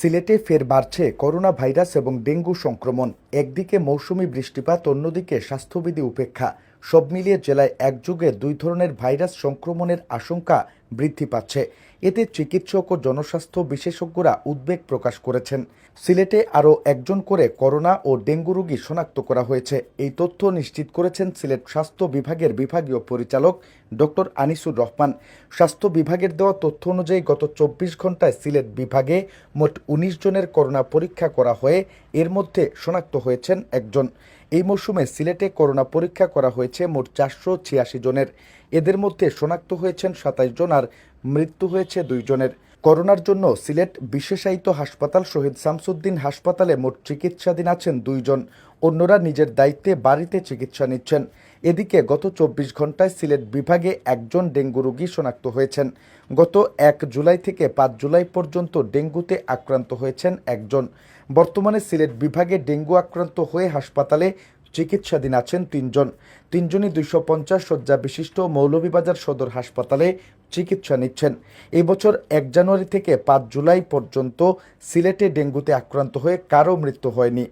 সিলেটে ফের বাড়ছে করোনা ভাইরাস এবং ডেঙ্গু সংক্রমণ। একদিকে মৌসুমি বৃষ্টিপাত, অন্যদিকে স্বাস্থ্যবিধি উপেক্ষা। সব মিলিয়ে জেলায় একযুগে দুই ধরনের ভাইরাস সংক্রমণের আশঙ্কা বৃদ্ধি পাচ্ছে। এতে চিকিৎসক ও জনস্বাস্থ্য বিশেষজ্ঞরা উদ্বেগ প্রকাশ করেছেন। সিলেটে আরও একজন করে করোনা ও ডেঙ্গু রোগী শনাক্ত করা হয়েছে। এই তথ্য নিশ্চিত করেছেন সিলেট স্বাস্থ্য বিভাগের বিভাগীয় পরিচালক ডক্টর আনিসুর রহমান। স্বাস্থ্য বিভাগের দেওয়া তথ্য অনুযায়ী গত চব্বিশ ঘন্টায় সিলেট বিভাগে মোট উনিশ জনের করোনা পরীক্ষা করা হয়ে এর মধ্যে শনাক্ত হয়েছেন একজন। এই মৌসুমে সিলেটে করোনা পরীক্ষা করা হয়েছে মোট চারশো ছিয়াশি জনের। এদের মধ্যে শনাক্ত হয়েছেন সাতাইশ জন আর মৃত্যু হয়েছে দুইজনের করোনার জন্য সিলেট বিশেষায়িত হাসপাতাল শহীদ শামসুদ্দিন হাসপাতালে মোট চিকিৎসাধীন আছেন দুইজন। অন্যরা নিজের দায়িত্বে বাড়িতে চিকিৎসা নিচ্ছেন। এদিকে গত চব্বিশ ঘন্টায় সিলেট বিভাগে একজন ডেঙ্গু রোগী শনাক্ত হয়েছেন। গত এক জুলাই থেকে পাঁচ জুলাই পর্যন্ত ডেঙ্গুতে আক্রান্ত হয়েছেন একজন। বর্তমানে সিলেট বিভাগে ডেঙ্গু আক্রান্ত হয়ে হাসপাতালে চিকিৎসাধীন আছেন তিনজন। তিনজনই দুইশো পঞ্চাশ শয্যা বিশিষ্ট মৌলভীবাজার সদর হাসপাতালে চিকিৎসা নিচ্ছেন। এই বছর এক জানুয়ারি থেকে পাঁচ জুলাই পর্যন্ত সিলেটে ডেঙ্গুতে আক্রান্ত হয়ে কারও মৃত্যু হয়নি।